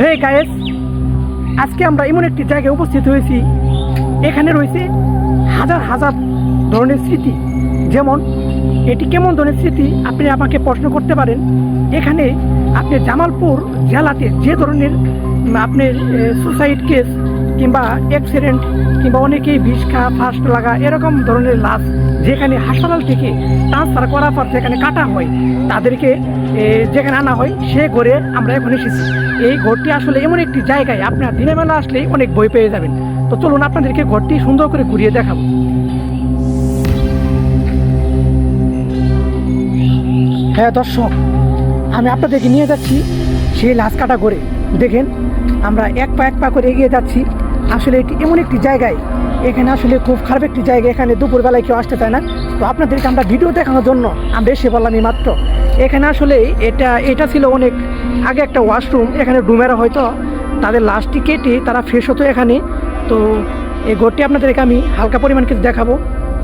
হে guys, আজকে আমরা এমন একটি জায়গায় উপস্থিত হয়েছি, এখানে রয়েছে হাজার হাজার ধরনের স্মৃতি। যেমন, এটি কেমন ধরনের স্মৃতি? আপনি আমাকে প্রশ্ন করতে পারেন। এখানে আপনি জামালপুর জেলাতে যে ধরনের আপনি আপনার সুসাইড কেস কিংবা অ্যাক্সিডেন্ট কিংবা অনেকেই বিষ খাওয়া ফার্স্ট লাগা, এরকম ধরনের লাশ যেখানে হাসপাতাল থেকে ট্রান্সফার করার পর যেখানে কাটা হয়, তাদেরকে যেখানে আনা হয়, সে ঘরে আমরা এখন এসেছি। এই ঘরটি আসলে এমন একটি জায়গায় আপনার দিনের বেলা আসলেই অনেক বই পেয়ে যাবেন। তো চলুন আপনাদেরকে ঘরটি সুন্দর করে ঘুরিয়ে দেখাবো। হ্যাঁ দর্শক, আমি আপনাদেরকে নিয়ে যাচ্ছি সেই লাশ কাটা করে দেখেন, আমরা এক পা এক পা করে এগিয়ে যাচ্ছি। আসলে এটি এমন একটি জায়গায়? এখানে আসলে খুব খারাপ একটি জায়গা, এখানে দুপুরবেলায় কেউ আসতে চায় না। তো আপনাদেরকে আমরা ভিডিও দেখানোর জন্য আমরা এসে বললাম এই মাত্র। এখানে আসলে এটা এটা ছিল অনেক আগে একটা ওয়াশরুম, এখানে ডুমেরা হয়তো তাদের লাশটি কেটে তারা ফ্রেশ হতো এখানে। তো এই ঘরটি আপনাদেরকে আমি হালকা পরিমাণ কিছু দেখাবো।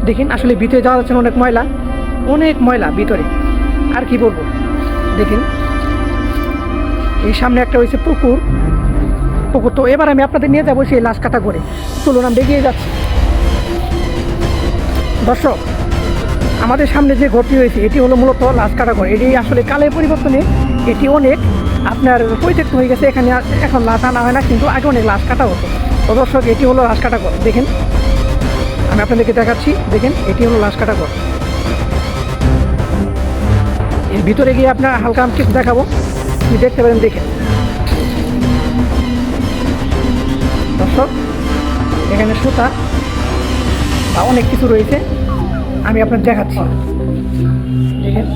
দেখেন, আসলে ভিতরে যাওয়া যাচ্ছে অনেক ময়লা অনেক ময়লা ভিতরে। আর কি বলব? দেখেন, এই সামনে একটা হয়েছে পুকুর। পুকুর তো এবার আমি আপনাদের নিয়ে যাব সেই লাশ কাটা করে চলুন আমরা এগিয়ে যাচ্ছি। দর্শক, আমাদের সামনে যে ঘরটি হয়েছে এটি হলো মূলত লাশ কাটা ঘর। এটি আসলে কালের পরিবর্তনে এটি অনেক আপনার পরিত্যক্ত হয়ে গেছে। এখানে এখন লাশ আনা হয় না, কিন্তু আগে অনেক লাশ কাটা হতো। তো দর্শক, এটি হলো লাশ কাটা ঘর। দেখেন, আমি আপনাদেরকে দেখাচ্ছি। দেখেন, এটি হলো লাশ কাটা ঘর। এর ভিতরে গিয়ে আপনার হালকা আমি কিছু দেখাবো। দেখতে পারেন, দেখেন। দর্শক এখানে সুতা অনেক কিছু রয়েছে। আমি আপনার দেখাচ্ছি। দেখেন।